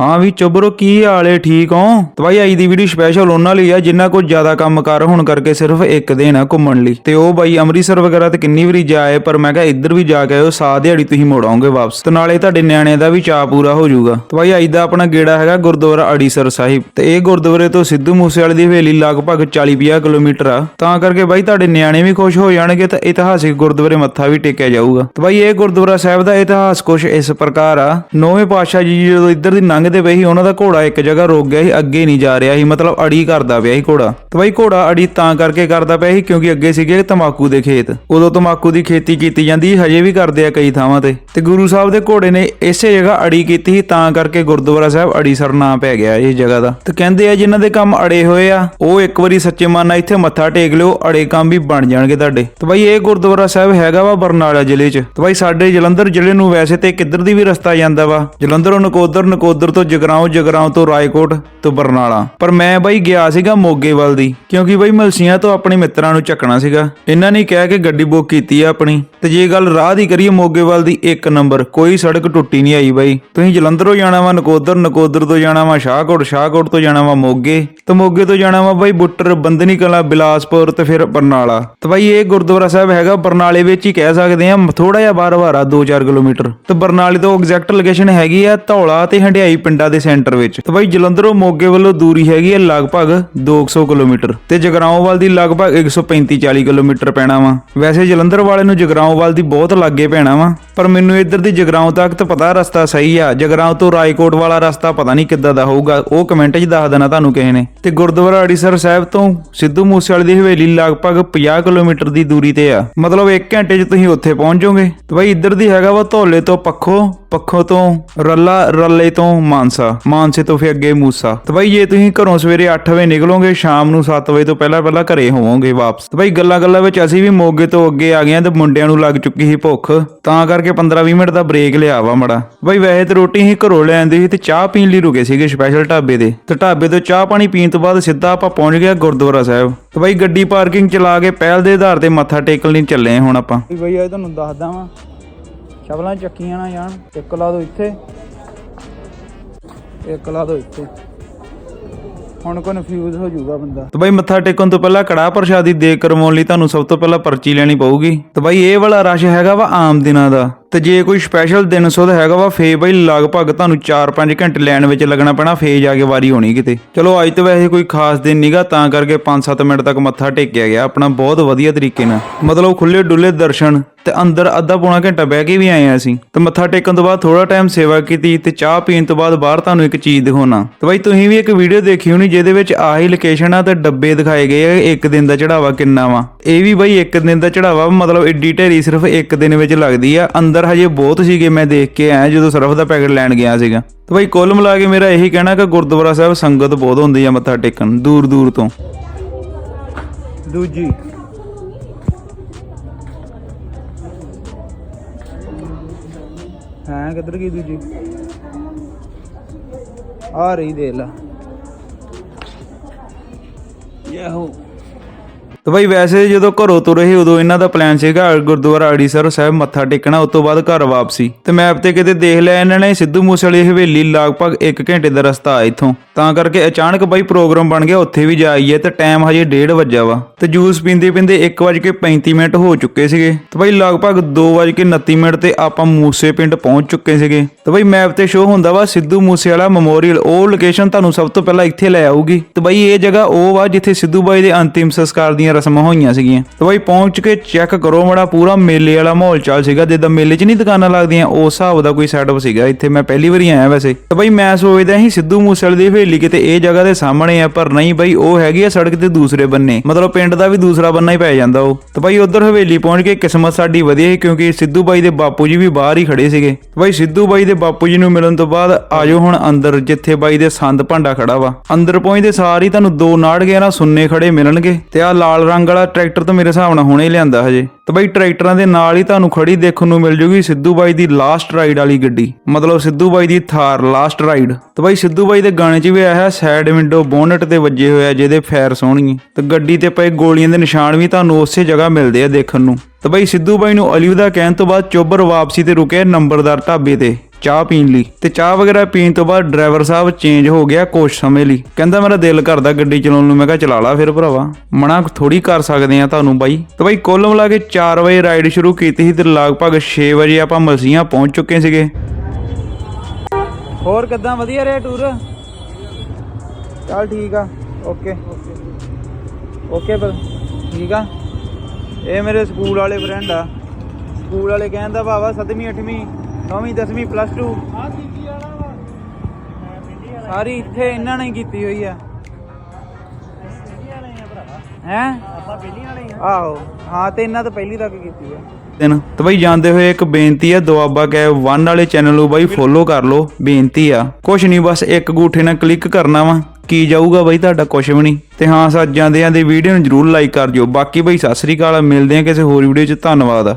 ਹਾਂ ਵੀ ਚੁੱਬਰੋ ਕੀ ਹਾਲੇ ਠੀਕ ਹੋ? ਤੇ ਬਾਈ ਅੱਜ ਦੀ ਵੀਡੀਓ ਸਪੈਸ਼ਲ ਉਹਨਾਂ ਲਈ ਆ, ਜਿੰਨਾ ਕੋਲ ਜ਼ਿਆਦਾ ਕੰਮ ਕਰ, ਹੋਣ ਕਰਕੇ ਸਿਰਫ ਇੱਕ ਦਿਨ ਆ ਘੁੰਮਣ ਲਈ। ਤੇ ਉਹ ਬਾਈ ਅੰਮ੍ਰਿਤਸਰ ਵਗੈਰਾ ਤੇ ਕਿੰਨੀ ਵਾਰੀ ਜਾਏ ਪਰ ਮੈਂ ਕਿਹਾ ਇੱਧਰ ਵੀ ਜਾ ਕੇ ਆਇਓ, ਸਾਹ ਦਿਹਾੜੀ ਤੁਸੀਂ ਮੁੜ ਆਉਂਗੇ ਵਾਪਸ। ਤੇ ਨਾਲੇ ਤੁਹਾਡੇ ਨਿਆਣੇ ਦਾ ਵੀ ਚਾਅ ਪੂਰਾ ਹੋ ਜਾਊਗਾ। ਤੇ ਬਾਈ ਅੱਜ ਦਾ ਆਪਣਾ ਗੇੜਾ ਹੈਗਾ ਗੁਰਦੁਆਰਾ ਅੜੀਸਰ ਸਾਹਿਬ। ਤੇ ਇਹ ਗੁਰਦੁਆਰੇ ਤੋਂ ਸਿੱਧੂ ਮੂਸੇਵਾਲੇ ਦੀ ਹਵੇਲੀ ਲਗਭਗ 40-50 ਕਿਲੋਮੀਟਰ ਆ। ਤਾਂ ਕਰਕੇ ਬਾਈ ਤੁਹਾਡੇ ਨਿਆਣੇ ਵੀ ਖੁਸ਼ ਹੋ ਜਾਣਗੇ ਤੇ ਇਤਿਹਾਸਿਕ ਗੁਰਦੁਆਰੇ ਮੱਥਾ ਵੀ ਟੇਕਿਆ ਜਾਊਗਾ। ਤੇ ਬਾਈ ਇਹ ਗੁਰਦੁਆਰਾ ਸਾਹਿਬ ਦਾ ਇਤਿਹਾਸ ਕੁਝ ਇਸ ਪ੍ਰਕਾਰ ਆ। ਨੌਵੇਂ ਪਾਤਸ਼ਾਹ ਜੀ ਜਦੋਂ ਇੱਧਰ ਦੀ ਨੰਗ ਲੰਘਦੇ ਪਏ ਸੀ ਉਹਨਾਂ ਦਾ ਘੋੜਾ ਇੱਕ ਜਗ੍ਹਾ ਰੁਕ ਗਿਆ ਸੀ, ਅੱਗੇ ਨਹੀਂ ਜਾ ਰਿਹਾ ਸੀ, ਮਤਲਬ ਅੜੀ ਕਰਦਾ ਪਿਆ ਸੀ ਘੋੜਾ। ਤੇ ਬਾਈ ਘੋੜਾ ਅੜੀ ਤਾਂ ਕਰਕੇ ਕਰਦਾ ਪਿਆ ਸੀ ਕਿਉਂਕਿ ਅੱਗੇ ਸੀਗੇ ਤਮਾਕੂ ਦੇ ਖੇਤ। ਉਦੋਂ ਤਮਾਕੂ ਦੀ ਖੇਤੀ ਕੀਤੀ ਜਾਂਦੀ ਹਜੇ ਵੀ ਕਰਦੇ ਆ ਕਈ ਥਾਵਾਂ ਤੇ। ਤੇ ਗੁਰੂ ਸਾਹਿਬ ਦੇ ਘੋੜੇ ਨੇ ਇਸੇ ਜਗ੍ਹਾ ਅੜੀ ਕੀਤੀ ਸੀ, ਤਾਂ ਕਰਕੇ ਗੁਰਦੁਆਰਾ ਸਾਹਿਬ ਅੜੀਸਰ ਨਾਂ ਪੈ ਗਿਆ ਇਸ ਜਗ੍ਹਾ ਦਾ। ਤੇ ਕਹਿੰਦੇ ਆ ਜਿਨ੍ਹਾਂ ਦੇ ਕੰਮ ਅੜੇ ਹੋਏ ਆ, ਉਹ ਇੱਕ ਵਾਰੀ ਸੱਚੇ ਮਨ ਨਾਲ ਇੱਥੇ ਮੱਥਾ ਟੇਕ ਲਿਓ, ਅੜੇ ਕੰਮ ਵੀ ਬਣ ਜਾਣਗੇ ਤੁਹਾਡੇ। ਤੇ ਬਾਈ ਇਹ ਗੁਰਦੁਆਰਾ ਸਾਹਿਬ ਹੈਗਾ ਵਾ ਬਰਨਾਲਾ ਜ਼ਿਲ੍ਹੇ 'ਚ। ਤੇ ਬਾਈ ਸਾਡੇ ਜਲੰਧਰ ਜ਼ਿਲ੍ਹੇ ਨੂੰ ਵੈਸੇ ਤੇ ਕਿੱਧਰ ਦੀ ਵੀ ਰਸਤਾ ਜਾਂਦਾ ਵਾ? ਜਲੰਧਰੋਂ ਨਕੋਦਰ ਨਕੋਦਰ ਤੋਂ ਜਗਰਾਉਂ ਜਗਰਾਉਂ ਤੋਂ ਰਾਏਕੋਟ ਤੋਂ ਬਰਨਾਲਾ। ਪਰ ਮੈਂ ਬਾਈ ਗਿਆ ਸੀਗਾ ਮੋਗੇ ਵੱਲ ਦੀ, ਕਿਉਂਕਿ ਬਾਈ ਮਲਸੀਆਂ ਤੋਂ ਆਪਣੇ ਮਿੱਤਰਾਂ ਨੂੰ ਚੱਕਣਾ ਸੀਗਾ। ਇਹਨਾਂ ਨੇ ਕਹਿ ਕੇ ਗੱਡੀ ਬੁੱਕ ਕੀਤੀ ਆ ਆਪਣੀ। ਤੇ ਜੇ ਗੱਲ ਰਾਹ ਦੀ ਕਰੀਏ ਮੋਗੇ ਵੱਲ ਦੀ, ਇੱਕ ਨੰਬਰ। ਕੋਈ ਸੜਕ ਟੁੱਟੀ ਨਹੀਂ ਆਈ ਬਾਈ। ਤੁਸੀਂ ਜਲੰਧਰੋਂ ਜਾਣਾ ਵਾ, ਨਕੋਦਰ ਨਕੋਦਰ ਤੋਂ ਜਾਣਾ ਵਾ, ਸ਼ਾਹਕੋਟ ਸ਼ਾਹਕੋਟ ਤੋਂ ਜਾਣਾ ਵਾ, ਮੋਗੇ। ਤੇ ਮੋਗੇ ਤੋਂ ਜਾਣਾ ਵਾ ਬਾਈ ਬੁੱਟਰ ਬੰਦਨੀ ਕਲਾ, ਬਿਲਾਸਪੁਰ ਤੇ ਫਿਰ ਬਰਨਾਲਾ। ਤੇ ਬਾਈ ਇਹ ਗੁਰਦੁਆਰਾ ਸਾਹਿਬ ਹੈਗਾ, ਬਰਨਾਲੇ ਵਿੱਚ ਹੀ ਕਹਿ ਸਕਦੇ ਆ ਥੋੜਾ ਜਿਹਾ ਬਾਹਰ ਬਾਹਰ ਆ 2-4 ਕਿਲੋਮੀਟਰ। ਤੇ ਬਰਨਾਲੇ ਤੋਂ ਐਗਜ਼ੈਕਟ ਲੋਕੇਸ਼ਨ ਹੈਗੀ ਆ ਧੌਲਾ ਤੇ ਹੰਡਿਆਈ ਪਿੰਡਾਂ ਦੇ ਸੈਂਟਰ ਵਿੱਚ। ਤੇ ਬਾਈ ਜਲੰਧਰੋਂ ਮੋਗੇ ਵੱਲੋਂ ਦੂਰੀ ਹੈਗੀ ਆ ਲਗਭਗ 200 ਕਿਲੋਮੀਟਰ। ਤੇ ਜਗਰਾਉਂ ਵੱਲ ਦੀ ਲਗਭਗ 135-40 ਕਿਲੋਮੀਟਰ ਪੈਣਾ ਵਾ। ਵੈਸੇ ਜਲੰਧਰ ਵਾਲੇ ਨੂੰ ਜਗਰਾਉਂ ਵੱਲ ਦੀ ਬਹੁਤ ਲਾਗੇ ਪੈਣਾ ਵਾ, ਪਰ ਮੈਨੂੰ ਇੱਧਰ ਦੀ ਜਗਰਾਉਂ ਤੱਕ ਤਾਂ ਪਤਾ ਰਸਤਾ ਸਹੀ ਆ। ਜਗਰਾਉਂ ਤੋਂ ਰਾਏਕੋਟ ਵਾਲਾ ਰਸਤਾ ਪਤਾ ਨਹੀਂ ਕਿੱਦਾਂ ਦਾ ਹੋਊਗਾ, ਉਹ ਕਮੈਂਟ 'ਚ ਦੱਸ ਦੇਣਾ ਤੁਹਾਨੂੰ ਕਿਸੇ ਨੇ। ਤੇ ਗੁਰਦੁਆਰਾ ਅੜੀਸਰ ਸਾਹਿਬ ਤੋਂ ਸਿੱਧੂ ਮੂਸੇਵਾਲੇ ਦੀ ਹਵੇਲੀ ਲਗਭਗ 50 ਕਿਲੋਮੀਟਰ ਦੀ ਦੂਰੀ ਤੇ ਆ। ਮਤਲਬ 1 ਘੰਟੇ 'ਚ ਤੁਸੀਂ ਉੱਥੇ ਪਹੁੰਚ ਜਾਓਗੇ। ਤੇ ਬਾਈ ਇੱਧਰ ਦੀ ਹੈਗਾ ਵਾ ਧੋਲੇ ਤੋਂ ਪੱਖੋ ਪੱਖੋਂ ਤੋਂ ਰੱਲਾ ਰੱਲੇ ਤੋਂ ਮਾਨਸਾ, ਮਾਨਸੇ ਤੋਂ ਫਿਰ ਅੱਗੇ ਮੂਸਾ। ਤੇ ਬਾਈ ਜੇ ਤੁਸੀਂ ਘਰੋਂ ਸਵੇਰੇ 8 ਵਜੇ ਨਿਕਲੋਗੇ, ਸ਼ਾਮ ਨੂੰ 7 ਵਜੇ ਤੋਂ ਪਹਿਲਾਂ ਪਹਿਲਾਂ ਘਰੇ ਹੋਵੋਗੇ ਵਾਪਸ। ਤੇ ਬਾਈ ਗੱਲਾਂ ਗੱਲਾਂ ਵਿੱਚ ਅਸੀਂ ਵੀ ਮੋਗੇ ਤੋਂ ਅੱਗੇ ਆ ਗਏ ਆ ਤੇ ਮੁੰਡਿਆਂ ਨੂੰ ਲੱਗ ਚੁੱਕੀ ਸੀ ਭੁੱਖ। ਤਾਂ ਕਰਕੇ 15-20 ਮਿੰਟ ਦਾ ਬ੍ਰੇਕ ਲਿਆ ਵਾ ਮੜਾ। ਬਾਈ ਵੈਸੇ ਤੇ ਰੋਟੀ ਹੀ ਘਰੋਂ ਲੈ ਆਂਦੀ ਸੀ ਤੇ ਚਾਹ ਪੀਣ ਲਈ ਰੁਕੇ ਸੀਗੇ ਸਪੈਸ਼ਲ ਢਾਬੇ ਦੇ। ਤੇ ਢਾਬੇ ਤੋਂ ਚਾਹ ਪਾਣੀ ਪੀਣ ਤੋਂ ਬਾਅਦ ਸਿੱਧਾ ਆਪਾਂ ਪਹੁੰਚ ਗਏ ਗੁਰਦੁਆਰਾ ਸਾਹਿਬ। ਤੇ ਬਾਈ ਗੱਡੀ ਪਾਰਕਿੰਗ ਚਲਾ ਕੇ ਪਹਿਲ ਦੇ ਆਧਾਰ ਤੇ ਮੱਥਾ ਟੇਕਣ ਲਈ ਚੱਲੇ ਹਾਂ ਹੁਣ ਆਪਾਂ। ਬਈ ਇਹ ਤੁਹਾਨੂੰ ਦੱਸਦਾ ਵਾਂ ਸ਼ਬਲਾਂ ਚੱਕੀਆਂ ਨਾ ਜਾਣ। ਇੱਕ ਲਾ ਦੋ ਇੱਥੇ। ਇੱਕ ਲਾ ਦੋ ਇੱਥੇ। ਹੁਣ ਕਨਫਿਊਜ਼ ਹੋ ਜਾਊਗਾ ਬੰਦਾ। ਤੇ ਬਾਈ ਮੱਥਾ ਟੇਕਣ ਤੋਂ ਪਹਿਲਾਂ ਕੜਾਹ ਪ੍ਰਸ਼ਾਦੀ ਦੇ ਕਰਵਾਉਣ ਲਈ ਤੁਹਾਨੂੰ ਸਭ ਤੋਂ ਪਹਿਲਾਂ ਪਰਚੀ ਲੈਣੀ ਪਊਗੀ। ਤੇ ਬਾਈ ਇਹ ਵਾਲਾ ਰਸ਼ ਹੈਗਾ ਵਾ ਆਮ ਦਿਨਾਂ ਦਾ। ਤੇ ਜੇ ਕੋਈ ਸਪੈਸ਼ਲ ਦਿਨ ਸੁਧ ਹੈਗਾ ਵਾ ਫੇ ਬਾਈ ਲਗਭਗ ਤੁਹਾਨੂੰ 4-5 ਘੰਟੇ ਲਾਈਨ ਵਿੱਚ ਲੱਗਣਾ ਪੈਣਾ ਫੇ ਜਾ ਕੇ ਵਾਰੀ ਹੋਣੀ ਕਿਤੇ। ਚਲੋ, ਅੱਜ ਤਾਂ ਵੈਸੇ ਕੋਈ ਖਾਸ ਦਿਨ ਨਹੀਂਗਾ ਤਾਂ ਕਰਕੇ 5-7 ਮਿੰਟ ਤੱਕ ਮੱਥਾ ਟੇਕਿਆ ਗਿਆ। ਆਪਣਾ ਬਹੁਤ ਵਧੀਆ ਤਰੀਕੇ ਨਾਲ। ਮਤਲਬ ਖੁੱਲੇ ਡੁੱਲੇ ਦਰਸ਼ਨ ਤੇ ਅੰਦਰ ਅੱਧਾ ਪੌਣਾ ਘੰਟਾ ਬਹਿ ਕੇ ਵੀ ਆਏ ਆ ਅਸੀਂ। ਤੇ ਮੱਥਾ ਟੇਕਣ ਤੋਂ ਬਾਅਦ ਥੋੜਾ ਟਾਈਮ ਸੇਵਾ ਕੀਤੀ ਤੇ ਚਾਹ ਪੀਣ ਤੋਂ ਬਾਅਦ ਬਾਹਰ ਤੁਹਾਨੂੰ ਇੱਕ ਚੀਜ਼ ਦਿਖਾਉਣਾ। ਤੇ ਬਾਈ ਤੁਸੀਂ ਵੀ ਇੱਕ ਵੀਡੀਓ ਦੇਖੀ ਹੋਣੀ, ਜਿਹਦੇ ਵਿੱਚ ਆਹੀ ਲੋਕੇਸ਼ਨ ਆ ਤੇ ਡੱਬੇ ਦਿਖਾਏ ਗਏ ਆ, ਇੱਕ ਦਿਨ ਦਾ ਚੜਾਵਾ ਕਿੰਨਾ ਵਾ। ਇਹ ਵੀ ਬਾਈ ਇੱਕ ਦਿਨ ਦਾ ਚੜਾਵਾ, ਮਤਲਬ ਏਡੀ ਢੇਰੀ ਸਿਰਫ ਇੱਕ ਦਿਨ ਵਿੱਚ ਲੱਗਦੀ ਆ। ਅੰਦਰ ਹਜੇ ਬਹੁਤ ਸੀਗੇ ਮੈਂ ਦੇਖ ਕੇ ਆਇਆ ਜਦੋਂ ਸਰਫ ਦਾ ਪੈਕਟ ਲੈਣ ਗਿਆ ਸੀਗਾ। ਤੇ ਬਾਈ ਕੁੱਲ ਮਿਲਾ ਕੇ ਮੇਰਾ ਇਹੀ ਕਹਿਣਾ ਕਿ ਗੁਰਦੁਆਰਾ ਸਾਹਿਬ ਸੰਗਤ ਬਹੁਤ ਹੁੰਦੀ ਆ ਮੱਥਾ ਟੇਕਣ ਦੂਰ ਦੂਰ ਤੋਂ। ਦੂਜੀ। ਹਾਂ, ਕਿੱਧਰ ਗਈ ਦੂਜੀ? ਆ ਰਹੀ ਦੇ ਲਾ। ਯਾਹੋ। ਤੇ ਬਾਈ ਵੈਸੇ ਜਦੋਂ ਘਰੋਂ ਤੁਰੇ ਸੀ, ਉਦੋਂ ਇਹਨਾਂ ਦਾ ਪਲਾਨ ਸੀਗਾ ਗੁਰਦੁਆਰਾ ਅੜੀਸਰ ਸਾਹਿਬ ਮੱਥਾ ਟੇਕਣਾ, ਉਸ ਤੋਂ ਬਾਅਦ ਘਰ ਵਾਪਸੀ। ਤੇ ਮੈਪ ਤੇ ਕਿਤੇ ਦੇਖ ਲਿਆ, ਇਹਨਾਂ ਨੇ ਸਿੱਧੂ ਮੂਸੇਵਾਲੇ ਦੀ ਹਵੇਲੀ ਲਗਭਗ 1 ਘੰਟੇ ਦਾ ਰਸਤਾ ਆ ਇੱਥੋਂ। ਤਾਂ ਕਰਕੇ ਅਚਾਨਕ ਬਾਈ ਪ੍ਰੋਗਰਾਮ ਬਣ ਗਿਆ, ਉੱਥੇ ਵੀ ਜਾਈਏ ਤੇ ਟਾਈਮ ਹਜੇ 1:30 ਵਜਾ ਵਾ। ਤੇ ਜੂਸ ਪੀਂਦੇ ਪੀਂਦੇ 1:35 ਮਿੰਟ ਹੋ ਚੁੱਕੇ ਸੀਗੇ। ਤੇ ਬਾਈ ਲਗਭਗ 2:29 ਮਿੰਟ ਤੇ ਆਪਾਂ ਮੂਸੇ ਪਿੰਡ ਪਹੁੰਚ ਚੁੱਕੇ ਸੀਗੇ। ਤੇ ਬਾਈ ਮੈਪ ਤੇ ਸ਼ੋ ਹੁੰਦਾ ਵਾ, ਸਿੱਧੂ ਮੂਸੇਵਾਲਾ ਮੈਮੋਰੀਅਲ ਉਹ ਲੋਕੇਸ਼ਨ ਤੁਹਾਨੂੰ ਸਭ ਤੋਂ ਪਹਿਲਾਂ ਇੱਥੇ ਲੈ ਆਊਗੀ। ਤੇ ਬਾਈ ਇਹ ਜਗ੍ਹਾ ਉਹ ਵਾ ਜਿੱਥੇ ਸਿੱਧੂ ਬਾਈ ਦੇ ਅੰਤਿਮ ਸੰਸਕਾਰ ਦੀਆਂ ਰਸਮਾਂ ਹੋਈਆਂ ਸੀਗੀਆਂ। ਤੇ ਬਾਈ ਪਹੁੰਚ ਕੇ ਚੈੱਕ ਕਰੋ ਮੜਾ, ਪੂਰਾ ਮੇਲੇ ਵਾਲਾ ਮਾਹੌਲ ਚੱਲ ਸੀਗਾ। ਜਿੱਦਾਂ ਮੇਲੇ 'ਚ ਨਹੀਂ ਦੁਕਾਨਾਂ ਲੱਗਦੀਆਂ, ਉਸ ਹਿਸਾਬ ਦਾ ਕੋਈ ਸੈਟਅਪ ਸੀਗਾ। ਇੱਥੇ ਮੈਂ ਪਹਿਲੀ ਵਾਰੀ ਆਇਆ ਵੈਸੇ। ਤੇ ਬਾਈ ਮੈਂ ਸੋਚਦਾ ਸੀ ਸਿੱਧੂ ਮੂਸੇਵਾਲੇ ਦੀ ਹਵੇਲੀ ਕਿਤੇ ਇਹ ਜਗ੍ਹਾ ਦੇ ਸਾਹਮਣੇ ਆ, ਪਰ ਨਹੀਂ ਬਾਈ, ਉਹ ਹੈਗੀ ਆ ਸੜਕ ਦੇ ਦੂਸਰੇ ਬੰਨੇ। ਮਤਲਬ ਪਿੰਡ ਦਾ ਵੀ ਦੂਸਰਾ ਬੰਨਾ ਹੀ ਪੈ ਜਾਂਦਾ ਉਹ। ਤੇ ਬਾਈ ਉਧਰ ਹਵੇਲੀ ਪਹੁੰਚ ਕੇ ਕਿਸਮਤ ਸਾਡੀ ਵਧੀਆ ਸੀ, ਕਿਉਂਕਿ ਸਿੱਧੂ ਬਾਈ ਦੇ ਬਾਪੂ ਜੀ ਵੀ ਬਾਹਰ ਹੀ ਖੜੇ ਸੀਗੇ। ਬਾਈ ਸਿੱਧੂ ਬਾਈ ਦੇ ਬਾਪੂ ਜੀ ਨੂੰ ਮਿਲਣ ਤੋਂ ਬਾਅਦ ਆਜੋ ਹੁਣ ਅੰਦਰ, ਜਿੱਥੇ ਬਾਈ ਦੇ ਸੰਦ ਭਾਂਡਾ ਖੜਾ ਵਾ। ਅੰਦਰ ਪਹੁੰਚਦੇ ਸਾਰ ਹੀ ਤੁਹਾਨੂੰ ਦੋ ਨਾੜ ਗਿਆ ਨਾ ਸੁੰਨੇ ਖੜੇ ਮਿਲਣਗੇ। ਤੇ ਆ ਲਾਲ ਰੰਗ ਵਾਲਾ ਟਰੈਕਟਰ ਤਾਂ ਮੇਰੇ ਹਿਸਾਬ ਨਾਲ ਹੁਣੇ ਲਿਆਂਦਾ ਹਜੇ। ਤਾਂ ਬਾਈ ਟਰੈਕਟਰਾਂ ਦੇ ਨਾਲ ਹੀ ਤੁਹਾਨੂੰ ਖੜੀ ਦੇਖਣ ਨੂੰ ਮਿਲ ਜੂਗੀ ਸਿੱਧੂ ਬਾਈ ਦੀ ਲਾਸਟ ਰਾਈਡ ਵਾਲੀ ਗੱਡੀ। ਮਤਲਬ ਸਿੱਧੂ ਬਾਈ ਦੀ ਥਾਰ ਲਾਸਟ ਰਾਈਡ ਤੇ ਬਾਈ ਸਿੱਧੂ ਬਾਈ ਦੇ ਗਾਣੇ 'ਚ ਵੀ ਆਇਆ ਹੈ ਸਾਈਡ ਵਿੰਡੋ ਬੋਨਟ ਤੇ ਵੱਜੇ ਹੋਏ ਆ, ਜਿਹਦੇ ਫਾਇਰ ਸੋਹਣੀ ਤੇ ਗੱਡੀ ਤੇ ਪਏ ਗੋਲੀਆਂ ਦੇ ਨਿਸ਼ਾਨ ਵੀ ਤੁਹਾਨੂੰ ਉਸੇ ਜਗ੍ਹਾ ਮਿਲਦੇ ਆ ਦੇਖਣ ਨੂੰ। ਤਾਂ ਬਾਈ ਸਿੱਧੂ ਬਾਈ ਨੂੰ ਅਲੀਵਿਦਾ ਕਹਿਣ ਤੋਂ ਬਾਅਦ ਚੋਬਰ ਵਾਪਸੀ ਤੇ ਰੁਕੇ ਨੰਬਰਦਾਰ ਢਾਬੇ ਤੇ। ਚਾਹ ਪੀਣ ਲਈ। ਤੇ ਚਾਹ ਵਗੈਰਾ ਪੀਣ ਤੋਂ ਬਾਅਦ ਡਰਾਈਵਰ ਸਾਹਿਬ ਚੇਂਜ ਹੋ ਗਿਆ ਕੁਛ ਸਮੇਂ ਲਈ। ਕਹਿੰਦਾ ਮੇਰਾ ਦਿਲ ਕਰਦਾ ਗੱਡੀ ਚਲਾਉਣ ਨੂੰ। ਮੈਂ ਕਿਹਾ ਚਲਾ ਲਾ ਫਿਰ ਭਰਾਵਾ। ਮਨਾ ਥੋੜੀ ਕਰ ਸਕਦੇ ਆ ਤੁਹਾਨੂੰ ਬਾਈ। ਤੇ ਬਾਈ ਕੁੱਲ ਮਿਲਾ ਕੇ 4 ਵਜੇ ਰਾਈਡ ਸ਼ੁਰੂ ਕੀਤੀ ਸੀ ਤੇ ਲਗਭਗ 6 ਵਜੇ ਆਪਾਂ ਮਲਸੀਆਂ ਪਹੁੰਚ ਚੁੱਕੇ ਸੀਗੇ। ਹੋਰ ਕਿੱਦਾਂ? ਵਧੀਆ ਰਿਹਾ ਟੂਰ ਚੱਲ ਠੀਕ ਆ। ਓਕੇ ਓਕੇ ਪਰ ਠੀਕ ਆ। ਇਹ ਮੇਰੇ ਸਕੂਲ ਵਾਲੇ ਫਰੈਂਡ ਆ। ਸਕੂਲ ਵਾਲੇ ਕਹਿੰਦਾ ਬਾਬਾ 7ਵੀਂ 8ਵੀਂ 9ਵੀਂ 10ਵੀਂ ਪਲੱਸ 2 ਆ ਦੀਦੀ ਵਾਲਾ ਵਾ। ਮੈਂ ਪਿੰਡੀ ਵਾਲਾ। ਸਾਰੀ ਇੱਥੇ ਇਹਨਾਂ ਨੇ ਕੀਤੀ ਹੋਈ ਆ। ਹੈ ਆਪਾਂ ਪਿੰਡੀ ਵਾਲੇ ਆ। ਆਹੋ ਹਾਂ ਤੇ ਇਹਨਾਂ ਤੋਂ ਪਹਿਲੀ ਤੱਕ ਕੀਤੀ ਆ। ਦਿਨ। ਤੇ ਬਈ ਜਾਂਦੇ ਹੋਏ ਇੱਕ ਬੇਨਤੀ ਆ ਦੁਆਬਾ ਕੈ 1 ਵਾਲੇ ਚੈਨਲ ਨੂੰ ਬਾਈ ਫੋਲੋ ਕਰ ਲਓ। ਬੇਨਤੀ ਆ ਕੁਛ ਨਹੀਂ ਬਸ ਇੱਕ ਗੂਠੇ ਨਾਲ ਕਲਿੱਕ ਕਰਨਾ ਵਾ। ਕੀ ਜਾਊਗਾ ਬਾਈ ਤੁਹਾਡਾ ਕੁਛ ਵੀ ਨਹੀਂ ਤੇ ਹਾਂ ਸੱਜ ਜਾਂਦੇ ਆਂ ਦੀ ਵੀਡੀਓ ਨੂੰ ਜਰੂਰ ਲਾਈਕ ਕਰ ਦਿਓ। ਬਾਕੀ ਬਈ ਸਤਿ ਸ੍ਰੀ ਅਕਾਲ ਮਿਲਦੇ ਆ ਕਿਸੇ ਹੋਰ ਵੀਡੀਓ 'ਚ। ਧੰਨਵਾਦ